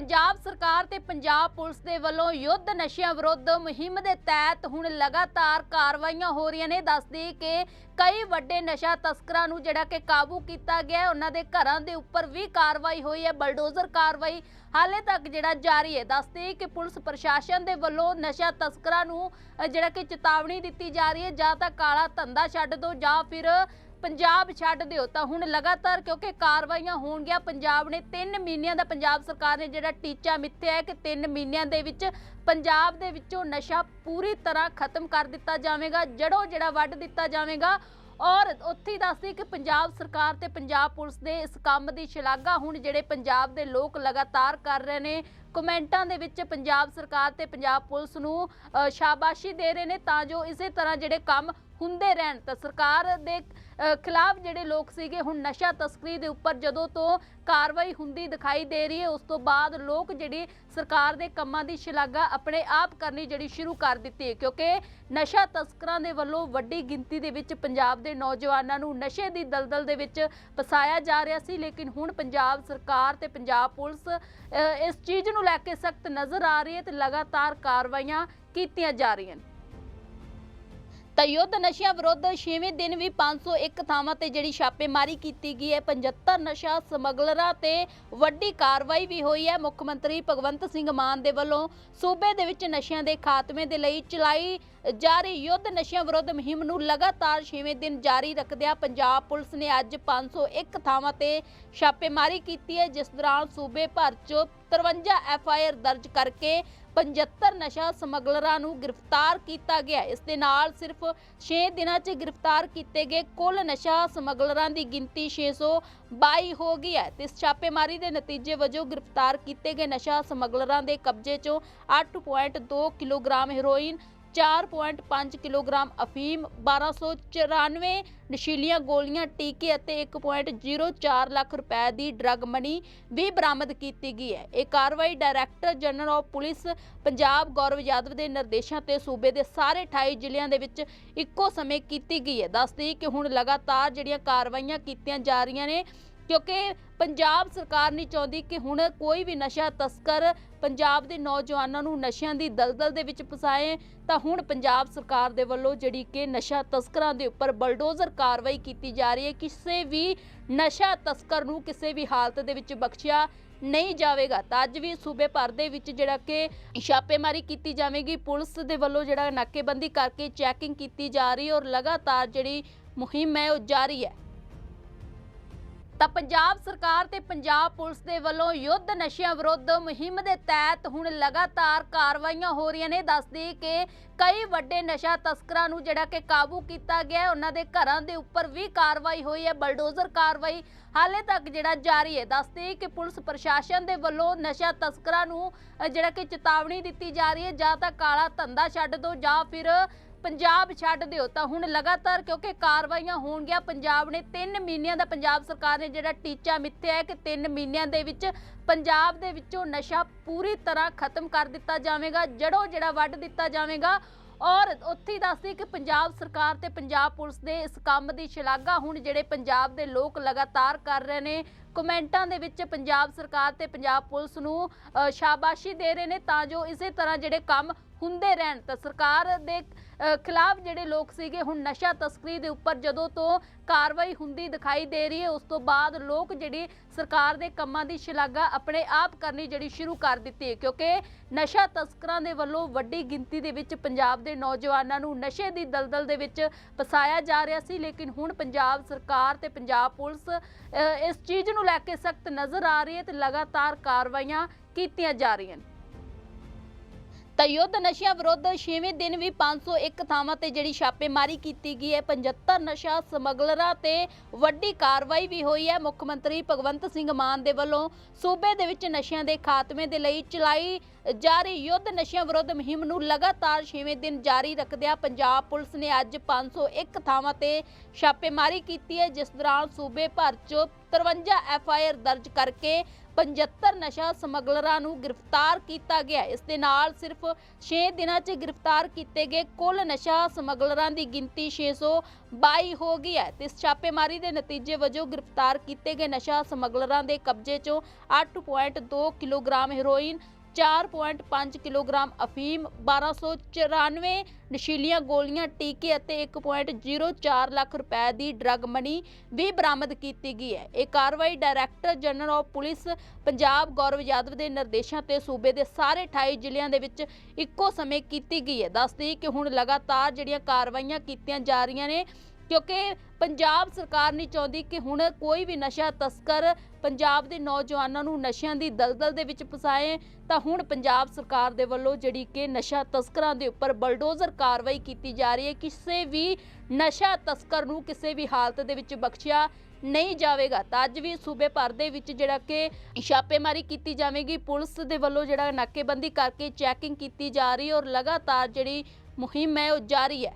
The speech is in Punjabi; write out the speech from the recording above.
ਪੰਜਾਬ ਸਰਕਾਰ ਤੇ ਪੰਜਾਬ ਪੁਲਿਸ ਦੇ ਵੱਲੋਂ ਯੁੱਧ ਨਸ਼ਿਆਂ ਵਿਰੁੱਧ ਮੁਹਿੰਮ ਦੇ ਤਹਿਤ ਹੁਣ ਲਗਾਤਾਰ ਕਾਰਵਾਈਆਂ ਹੋ ਰਹੀਆਂ ਨੇ। ਦੱਸਦੀ ਕਿ ਕਈ ਵੱਡੇ ਨਸ਼ਾ ਤਸਕਰਾਂ ਨੂੰ ਜਿਹੜਾ ਕਿ ਕਾਬੂ ਕੀਤਾ ਗਿਆ ਉਹਨਾਂ ਦੇ ਘਰਾਂ ਦੇ ਉੱਪਰ ਵੀ ਕਾਰਵਾਈ ਹੋਈ ਹੈ, ਬਲਡੋਜ਼ਰ ਕਾਰਵਾਈ ਹਾਲੇ ਤੱਕ ਜਿਹੜਾ ਜਾਰੀ ਹੈ। ਦੱਸਦੇ ਕਿ ਪੁਲਿਸ ਪ੍ਰਸ਼ਾਸਨ ਦੇ ਵੱਲੋਂ ਨਸ਼ਾ ਤਸਕਰਾਂ ਨੂੰ ਜਿਹੜਾ ਕਿ ਚੇਤਾਵਨੀ ਦਿੱਤੀ ਜਾ ਰਹੀ ਹੈ, ਜਾਂ ਤਾਂ ਕਾਲਾ ਧੰਦਾ ਛੱਡ ਦਿਓ ਜਾਂ ਫਿਰ ਪੰਜਾਬ ਛੱਡ ਦਿਓ, ਤਾਂ ਹੁਣ ਲਗਾਤਾਰ ਕਿਉਂਕਿ ਕਾਰਵਾਈਆਂ ਹੋਣਗੀਆਂ, ਪੰਜਾਬ ਨੇ 3 ਮਹੀਨਿਆਂ ਦਾ ਪੰਜਾਬ ਸਰਕਾਰ ਨੇ ਜਿਹੜਾ ਟੀਚਾ ਮਿੱਥਿਆ ਹੈ ਕਿ 3 ਮਹੀਨਿਆਂ ਦੇ ਵਿੱਚ ਪੰਜਾਬ ਦੇ ਵਿੱਚੋਂ ਨਸ਼ਾ ਪੂਰੀ ਤਰ੍ਹਾਂ ਖਤਮ ਕਰ ਦਿੱਤਾ ਜਾਵੇਗਾ ਜੜੋਂ ਜਿਹੜਾ ਵੱਢ ਦਿੱਤਾ ਜਾਵੇਗਾ ਔਰ ਉੱਥੇ ਹੀ ਦੱਸਦੀ ਕਿ ਪੰਜਾਬ ਸਰਕਾਰ ਤੇ ਪੰਜਾਬ ਪੁਲਿਸ ਦੇ ਇਸ ਕੰਮ ਦੀ ਸ਼ਲਾਘਾ ਹੁਣ ਜਿਹੜੇ ਪੰਜਾਬ ਦੇ ਲੋਕ ਲਗਾਤਾਰ ਕਰ ਰਹੇ ਨੇ, ਕਮੈਂਟਾਂ ਦੇ ਵਿੱਚ ਪੰਜਾਬ ਸਰਕਾਰ ਤੇ ਪੰਜਾਬ ਪੁਲਿਸ ਨੂੰ ਸ਼ਾਬਾਸ਼ੀ ਦੇ ਰਹੇ ਨੇ ਤਾਂ ਜੋ ਇਸੇ ਤਰ੍ਹਾਂ ਜਿਹੜੇ ਕੰਮ ਹੁੰਦੇ ਰਹਿਣ, ਤਾਂ ਸਰਕਾਰ ਦੇ ਖਿਲਾਫ ਜਿਹੜੇ ਲੋਕ ਸੀਗੇ, ਹੁਣ ਨਸ਼ਾ ਤਸਕਰੀ ਦੇ ਉੱਪਰ ਜਦੋਂ ਤੋਂ ਕਾਰਵਾਈ ਹੁੰਦੀ ਦਿਖਾਈ ਦੇ ਰਹੀ ਹੈ, ਉਸ ਤੋਂ ਬਾਅਦ ਲੋਕ ਜਿਹੜੀ ਸਰਕਾਰ ਦੇ ਕੰਮਾਂ ਦੀ ਸ਼ਲਾਘਾ ਆਪਣੇ ਆਪ ਕਰਨੀ ਜਿਹੜੀ ਸ਼ੁਰੂ ਕਰ ਦਿੱਤੀ ਹੈ। ਕਿਉਂਕਿ ਨਸ਼ਾ ਤਸਕਰਾਂ ਦੇ ਵੱਲੋਂ ਵੱਡੀ ਗਿਣਤੀ ਦੇ ਵਿੱਚ ਪੰਜਾਬ ਦੇ ਨੌਜਵਾਨਾਂ ਨੂੰ ਨਸ਼ੇ ਦੀ ਦਲਦਲ ਦੇ ਵਿੱਚ ਫਸਾਇਆ ਜਾ ਰਿਹਾ ਸੀ, ਲੇਕਿਨ ਹੁਣ ਪੰਜਾਬ ਸਰਕਾਰ ਤੇ ਪੰਜਾਬ ਪੁਲਿਸ ਇਸ ਚੀਜ਼ ਨੂੰ ਲੈ ਕੇ ਸਖਤ ਨਜ਼ਰ ਆ ਰਹੀ ਹੈ ਤੇ ਲਗਾਤਾਰ ਕਾਰਵਾਈਆਂ ਕੀਤੀਆਂ ਜਾ ਰਹੀਆਂ ਨੇ। ਤਾਂ ਯੁੱਧ ਨਸ਼ਿਆਂ ਵਿਰੁੱਧ 6ਵੇਂ ਦਿਨ ਵੀ 501 ਥਾਵਾਂ ਤੇ ਜਿਹੜੀ ਛਾਪੇਮਾਰੀ ਕੀਤੀ ਗਈ ਹੈ 75 ਨਸ਼ਾ ਸਮਗਲਰਾਂ ਤੇ ਵੱਡੀ ਕਾਰਵਾਈ ਵੀ ਹੋਈ ਹੈ। ਮੁੱਖ ਮੰਤਰੀ ਭਗਵੰਤ ਸਿੰਘ ਮਾਨ ਦੇ ਵੱਲੋਂ ਸੂਬੇ ਦੇ ਵਿੱਚ ਨਸ਼ਿਆਂ ਦੇ ਖਾਤਮੇ ਦੇ ਲਈ ਚਲਾਈ ਜਾਰੀ ਯੁੱਧ ਨਸ਼ਿਆਂ ਵਿਰੁੱਧ ਮੁਹਿੰਮ ਨੂੰ ਲਗਾਤਾਰ 6ਵੇਂ ਦਿਨ ਜਾਰੀ ਰੱਖਦਿਆਂ ਪੰਜਾਬ ਪੁਲਿਸ ਨੇ ਅੱਜ 501 ਥਾਵਾਂ ਤੇ ਛਾਪੇਮਾਰੀ ਕੀਤੀ ਹੈ। ਜਿਸ ਦੌਰਾਨ ਸੂਬੇ ਭਰ 'ਚ 53 ਐਫ ਆਈ ਆਰ ਦਰਜ ਕਰਕੇ 75 ਨਸ਼ਾ ਸਮਗਲਰਾਂ ਨੂੰ ਗ੍ਰਿਫਤਾਰ ਕੀਤਾ ਗਿਆ। ਇਸ ਦੇ ਨਾਲ ਸਿਰਫ 6 ਦਿਨਾਂ 'ਚ ਗ੍ਰਿਫਤਾਰ ਕੀਤੇ ਗਏ ਕੁੱਲ ਨਸ਼ਾ ਸਮਗਲਰਾਂ ਦੀ ਗਿਣਤੀ 622 ਹੋ ਗਈ ਹੈ। ਤੇ ਇਸ ਛਾਪੇਮਾਰੀ ਦੇ ਨਤੀਜੇ ਵਜੋਂ ਗ੍ਰਿਫਤਾਰ ਕੀਤੇ ਗਏ ਨਸ਼ਾ ਸਮਗਲਰਾਂ ਦੇ ਕਬਜ਼ੇ 'ਚੋਂ 8.2 ਕਿਲੋਗ੍ਰਾਮ ਹੈਰੋਇਨ 4.5 ਕਿਲੋਗ੍ਰਾਮ ਅਫੀਮ 1294 ਨਸ਼ੀਲੀਆਂ ਗੋਲੀਆਂ, ਟੀਕੇ ਅਤੇ 1.04 ਲੱਖ ਰੁਪਏ ਦੀ ਡਰੱਗ ਮਨੀ ਵੀ ਬਰਾਮਦ ਕੀਤੀ ਗਈ ਹੈ। ਇਹ ਕਾਰਵਾਈ director general of police Punjab Gaurav Yadav ਦੇ ਨਿਰਦੇਸ਼ਾਂ ਤੇ ਸੂਬੇ ਦੇ ਸਾਰੇ 28 ਜ਼ਿਲ੍ਹਿਆਂ ਦੇ ਵਿੱਚ ਇੱਕੋ ਸਮੇਂ ਕੀਤੀ ਗਈ ਹੈ। ਦੱਸਦੀ ਕਿ ਹੁਣ ਲਗਾਤਾਰ ਜਿਹੜੀਆਂ ਕਾਰਵਾਈਆਂ ਕੀਤੀਆਂ ਜਾ ਰਹੀਆਂ ਨੇ ਕਿਉਂਕਿ ਪੰਜਾਬ ਸਰਕਾਰ ਨਹੀਂ ਚਾਹੁੰਦੀ ਕਿ ਹੁਣ ਕੋਈ ਵੀ ਨਸ਼ਾ ਤਸਕਰ ਪੰਜਾਬ ਦੇ ਨੌਜਵਾਨਾਂ ਨੂੰ ਨਸ਼ਿਆਂ ਦੀ ਦਲਦਲ ਦੇ ਵਿੱਚ ਫਸਾਏ, ਤਾਂ ਹੁਣ ਪੰਜਾਬ ਸਰਕਾਰ ਦੇ ਵੱਲੋਂ ਜਿਹੜੀ ਕਿ ਨਸ਼ਾ ਤਸਕਰਾਂ ਦੇ ਉੱਪਰ ਬਲਡੋਜ਼ਰ ਕਾਰਵਾਈ ਕੀਤੀ ਜਾ ਰਹੀ ਹੈ, ਕਿਸੇ ਵੀ ਨਸ਼ਾ ਤਸਕਰ ਨੂੰ ਕਿਸੇ ਵੀ ਹਾਲਤ ਦੇ ਵਿੱਚ ਬਖਸ਼ਿਆ ਨਹੀਂ ਜਾਵੇਗਾ। ਤਾਂ ਅੱਜ ਵੀ ਸੂਬੇ ਭਰ ਦੇ ਵਿੱਚ ਜਿਹੜਾ ਕਿ ਛਾਪੇਮਾਰੀ ਕੀਤੀ ਜਾਵੇਗੀ। ਪੁਲਿਸ ਦੇ ਵੱਲੋਂ ਜਿਹੜਾ ਨਾਕੇਬੰਦੀ ਕਰਕੇ ਚੈਕਿੰਗ ਕੀਤੀ ਜਾ ਰਹੀ ਹੈ ਔਰ ਲਗਾਤਾਰ ਜਿਹੜੀ ਮੁਹਿੰਮ ਹੈ ਉਹ ਜਾਰੀ ਹੈ। ਤਾਂ ਪੰਜਾਬ ਸਰਕਾਰ ਤੇ ਪੰਜਾਬ ਪੁਲਿਸ ਦੇ ਵੱਲੋਂ ਯੁੱਧ ਨਸ਼ਿਆਂ ਵਿਰੁੱਧ ਮੁਹਿੰਮ ਦੇ ਤਹਿਤ ਹੁਣ ਲਗਾਤਾਰ ਕਾਰਵਾਈਆਂ ਹੋ ਰਹੀਆਂ ਨੇ। ਦੱਸਦੀ ਕਿ ਕਈ ਵੱਡੇ ਨਸ਼ਾ ਤਸਕਰਾਂ ਨੂੰ ਜਿਹੜਾ ਕਿ ਕਾਬੂ ਕੀਤਾ ਗਿਆ, ਉਹਨਾਂ ਦੇ ਘਰਾਂ ਦੇ ਉੱਪਰ ਵੀ ਕਾਰਵਾਈ ਹੋਈ ਹੈ, ਬਲਡੋਜ਼ਰ ਕਾਰਵਾਈ ਹਾਲੇ ਤੱਕ ਜਿਹੜਾ ਜਾਰੀ ਹੈ। ਦੱਸਦੇ ਕਿ ਪੁਲਿਸ ਪ੍ਰਸ਼ਾਸਨ ਦੇ ਵੱਲੋਂ ਨਸ਼ਾ ਤਸਕਰਾਂ ਨੂੰ ਜਿਹੜਾ ਕਿ ਚੇਤਾਵਨੀ ਦਿੱਤੀ ਜਾ ਰਹੀ ਹੈ, ਜਾਂ ਤਾਂ ਕਾਲਾ ਧੰਦਾ ਛੱਡ ਦਿਓ ਜਾਂ ਫਿਰ ਪੰਜਾਬ ਛੱਡ ਦਿਓ, ਤਾਂ ਹੁਣ ਲਗਾਤਾਰ ਕਿਉਂਕਿ ਕਾਰਵਾਈਆਂ ਹੋਣਗੀਆਂ, ਪੰਜਾਬ ਨੇ 3 ਮਹੀਨਿਆਂ ਦਾ ਪੰਜਾਬ ਸਰਕਾਰ ਨੇ ਜਿਹੜਾ ਟੀਚਾ ਮਿੱਥਿਆ ਹੈ ਕਿ 3 ਮਹੀਨਿਆਂ ਦੇ ਵਿੱਚ ਪੰਜਾਬ ਦੇ ਵਿੱਚੋਂ ਨਸ਼ਾ ਪੂਰੀ ਤਰ੍ਹਾਂ ਖਤਮ ਕਰ ਦਿੱਤਾ ਜਾਵੇਗਾ ਜੜੋਂ ਜਿਹੜਾ ਵੱਢ ਦਿੱਤਾ ਜਾਵੇਗਾ। ਔਰ ਉੱਥੇ ਹੀ ਦੱਸਦੀ ਕਿ ਪੰਜਾਬ ਸਰਕਾਰ ਤੇ ਪੰਜਾਬ ਪੁਲਿਸ ਦੇ ਇਸ ਕੰਮ ਦੀ ਸ਼ਲਾਘਾ ਹੁਣ ਜਿਹੜੇ ਪੰਜਾਬ ਦੇ ਲੋਕ ਲਗਾਤਾਰ ਕਰ ਰਹੇ ਨੇ ਕਮੈਂਟਾਂ ਦੇ ਵਿੱਚ ਪੰਜਾਬ ਸਰਕਾਰ ਤੇ ਪੰਜਾਬ ਪੁਲਿਸ ਨੂੰ ਸ਼ਾਬਾਸ਼ੀ ਦੇ ਰਹੇ ਨੇ ਤਾਂ ਜੋ ਇਸੇ ਤਰ੍ਹਾਂ ਜਿਹੜੇ ਕੰਮ ਹੁੰਦੇ ਰਹਿਣ। ਤਾਂ ਸਰਕਾਰ ਦੇ ਖਿਲਾਫ ਜਿਹੜੇ ਲੋਕ ਸੀਗੇ, ਹੁਣ ਨਸ਼ਾ ਤਸਕਰੀ ਦੇ ਉੱਪਰ ਜਦੋਂ ਤੋਂ ਕਾਰਵਾਈ ਹੁੰਦੀ ਦਿਖਾਈ ਦੇ ਰਹੀ ਹੈ, ਉਸ ਤੋਂ ਬਾਅਦ ਲੋਕ ਜਿਹੜੀ ਸਰਕਾਰ ਦੇ ਕੰਮਾਂ ਦੀ ਸ਼ਲਾਘਾ ਆਪਣੇ ਆਪ ਕਰਨੀ ਜਿਹੜੀ ਸ਼ੁਰੂ ਕਰ ਦਿੱਤੀ ਹੈ। ਕਿਉਂਕਿ ਨਸ਼ਾ ਤਸਕਰਾਂ ਦੇ ਵੱਲੋਂ ਵੱਡੀ ਗਿਣਤੀ ਦੇ ਵਿੱਚ ਪੰਜਾਬ ਦੇ ਨੌਜਵਾਨਾਂ ਨੂੰ ਨਸ਼ੇ ਦੀ ਦਲਦਲ ਦੇ ਵਿੱਚ ਫਸਾਇਆ ਜਾ ਰਿਹਾ ਸੀ, ਲੇਕਿਨ ਹੁਣ ਪੰਜਾਬ ਸਰਕਾਰ ਤੇ ਪੰਜਾਬ ਪੁਲਿਸ ਇਸ ਚੀਜ਼ ਨੂੰ ਲੈ ਕੇ ਸਖਤ ਨਜ਼ਰ ਆ ਰਹੀ ਹੈ ਤੇ ਲਗਾਤਾਰ ਕਾਰਵਾਈਆਂ ਕੀਤੀਆਂ ਜਾ ਰਹੀਆਂ ਨੇ। ਤਾਂ ਯੁੱਧ ਨਸ਼ਿਆਂ ਵਿਰੁੱਧ 6ਵੇਂ ਦਿਨ ਵੀ 501 ਥਾਵਾਂ ਤੇ ਜਿਹੜੀ ਛਾਪੇਮਾਰੀ ਕੀਤੀ ਗਈ ਹੈ 75 ਨਸ਼ਾ ਸਮਗਲਰਾਂ ਤੇ ਵੱਡੀ ਕਾਰਵਾਈ ਵੀ ਹੋਈ ਹੈ। ਮੁੱਖ ਮੰਤਰੀ ਭਗਵੰਤ ਸਿੰਘ ਮਾਨ ਦੇ ਵੱਲੋਂ ਸੂਬੇ ਦੇ ਵਿੱਚ ਨਸ਼ਿਆਂ ਦੇ ਖਾਤਮੇ ਦੇ ਲਈ ਚਲਾਈ ਜਾ ਰਹੀ ਯੁੱਧ ਨਸ਼ਿਆਂ ਵਿਰੁੱਧ ਮੁਹਿੰਮ ਨੂੰ ਲਗਾਤਾਰ 6ਵੇਂ ਦਿਨ ਜਾਰੀ ਰੱਖਦਿਆਂ ਪੰਜਾਬ ਪੁਲਿਸ ਨੇ ਅੱਜ 501 ਥਾਵਾਂ ਤੇ ਛਾਪੇਮਾਰੀ ਕੀਤੀ ਹੈ, ਜਿਸ ਦੌਰਾਨ ਸੂਬੇ ਭਰ 'ਚ 53 ਐਫ ਆਈ ਆਰ ਦਰਜ ਕਰਕੇ 75 ਨਸ਼ਾ ਸਮਗਲਰਾਂ ਨੂੰ ਗ੍ਰਿਫਤਾਰ ਕੀਤਾ ਗਿਆ। ਇਸ ਦੇ ਨਾਲ ਸਿਰਫ 6 ਦਿਨਾਂ 'ਚ ਗ੍ਰਿਫਤਾਰ ਕੀਤੇ ਗਏ ਕੁੱਲ ਨਸ਼ਾ ਸਮਗਲਰਾਂ ਦੀ ਗਿਣਤੀ 622 ਹੋ ਗਈ ਹੈ। ਤੇ ਇਸ ਛਾਪੇਮਾਰੀ ਦੇ ਨਤੀਜੇ ਵਜੋਂ ਗ੍ਰਿਫਤਾਰ ਕੀਤੇ ਗਏ ਨਸ਼ਾ ਸਮਗਲਰਾਂ ਦੇ ਕਬਜ਼ੇ 'ਚੋਂ 8.2 ਕਿਲੋਗ੍ਰਾਮ ਹੈਰੋਇਨ 4.5 ਕਿਲੋਗ੍ਰਾਮ ਅਫੀਮ 1294 ਨਸ਼ੀਲੀਆਂ ਗੋਲੀਆਂ, ਟੀਕੇ ਅਤੇ 1.04 ਲੱਖ ਰੁਪਏ ਦੀ ਡਰੱਗ ਮਨੀ ਵੀ ਬਰਾਮਦ ਕੀਤੀ ਗਈ ਹੈ। ਇਹ ਕਾਰਵਾਈ director general of police Punjab Gaurav Yadav ਦੇ ਨਿਰਦੇਸ਼ਾਂ ਤੇ ਸੂਬੇ ਦੇ ਸਾਰੇ 28 ਜ਼ਿਲ੍ਹਿਆਂ ਦੇ ਵਿੱਚ ਇੱਕੋ ਸਮੇਂ ਕੀਤੀ ਗਈ ਹੈ। ਦੱਸਦੀ ਕਿ ਹੁਣ ਲਗਾਤਾਰ ਜਿਹੜੀਆਂ ਕਾਰਵਾਈਆਂ ਕੀਤੀਆਂ ਜਾ ਰਹੀਆਂ ਨੇ ਕਿਉਂਕਿ ਪੰਜਾਬ ਸਰਕਾਰ ਨਹੀਂ ਚਾਹੁੰਦੀ ਕਿ ਹੁਣ ਕੋਈ ਵੀ ਨਸ਼ਾ ਤਸਕਰ ਪੰਜਾਬ ਦੇ ਨੌਜਵਾਨਾਂ ਨੂੰ ਨਸ਼ਿਆਂ ਦੀ ਦਲਦਲ ਦੇ ਵਿੱਚ ਫਸਾਏ, ਤਾਂ ਹੁਣ ਪੰਜਾਬ ਸਰਕਾਰ ਦੇ ਵੱਲੋਂ ਜਿਹੜੀ ਕਿ ਨਸ਼ਾ ਤਸਕਰਾਂ ਦੇ ਉੱਪਰ ਬਲਡੋਜ਼ਰ ਕਾਰਵਾਈ ਕੀਤੀ ਜਾ ਰਹੀ ਹੈ, ਕਿਸੇ ਵੀ ਨਸ਼ਾ ਤਸਕਰ ਨੂੰ ਕਿਸੇ ਵੀ ਹਾਲਤ ਦੇ ਵਿੱਚ ਬਖਸ਼ਿਆ ਨਹੀਂ ਜਾਵੇਗਾ। ਤਾਂ ਅੱਜ ਵੀ ਸੂਬੇ ਭਰ ਦੇ ਵਿੱਚ ਜਿਹੜਾ ਕਿ ਛਾਪੇਮਾਰੀ ਕੀਤੀ ਜਾਵੇਗੀ। ਪੁਲਿਸ ਦੇ ਵੱਲੋਂ ਜਿਹੜਾ ਨਾਕੇਬੰਦੀ ਕਰਕੇ ਚੈਕਿੰਗ ਕੀਤੀ ਜਾ ਰਹੀ ਔਰ ਲਗਾਤਾਰ ਜਿਹੜੀ ਮੁਹਿੰਮ ਹੈ ਉਹ ਜਾਰੀ ਹੈ।